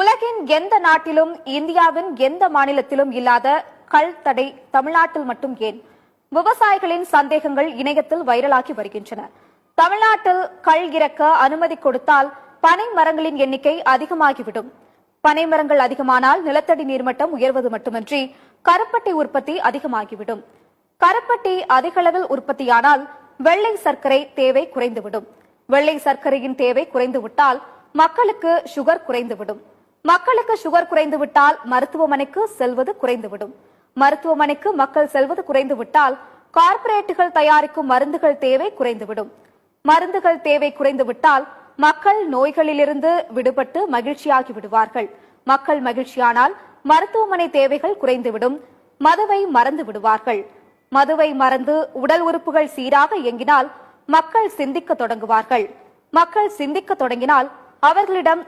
உலகின் எந்த நாட்டிலும் இந்தியாவின் எந்த மாநிலத்திலும் இல்லாத கல் தடை தமிழ்நாட்டில் மட்டும் ஏன்? விவசாயிகளின் சந்தேகங்கள் இணையத்தில் வைரலாகி வருகின்றன. தமிழ்நாட்டில் கள் இறக்க அனுமதி கொடுத்தால் பனை மரங்களின் எண்ணிக்கை அதிகமாகிவிடும். பனை மரங்கள் அதிகமானால் நிலத்தடி நீர்மட்டம் உயர்வது மட்டுமின்றி கருப்பட்டி உற்பத்தி அதிகமாகிவிடும். கருப்பட்டி அதிகளவில் உற்பத்தியானால் வெள்ளை சர்க்கரை தேவை குறைந்துவிடும். வெள்ளை சர்க்கரையின் தேவை குறைந்துவிட்டால் மக்களுக்கு சுகர் குறைந்துவிடும். மக்களுக்கு சுகர் குறைந்துவிட்டால் மருத்துவமனைக்கு செல்வது குறைந்துவிடும். மருத்துவமனைக்கு மக்கள் செல்வது குறைந்துவிட்டால் கார்ப்பரேட்டுகள் தயாரிக்கும் மருந்துகள் தேவை குறைந்துவிடும். மருந்துகள் தேவை குறைந்துவிட்டால் மக்கள் நோய்களிலிருந்து விடுபட்டு மகிழ்ச்சியாகி விடுவார்கள். மக்கள் மகிழ்ச்சியானால் மருத்துவமனை தேவைகள் குறைந்துவிடும். மதுவை மறந்து விடுவார்கள். மதுவை மறந்து உடல் உறுப்புகள் சீராக இயங்கினால் மக்கள் சிந்திக்க தொடங்குவார்கள். மக்கள் சிந்திக்க தொடங்கினால் அவர்களிடம்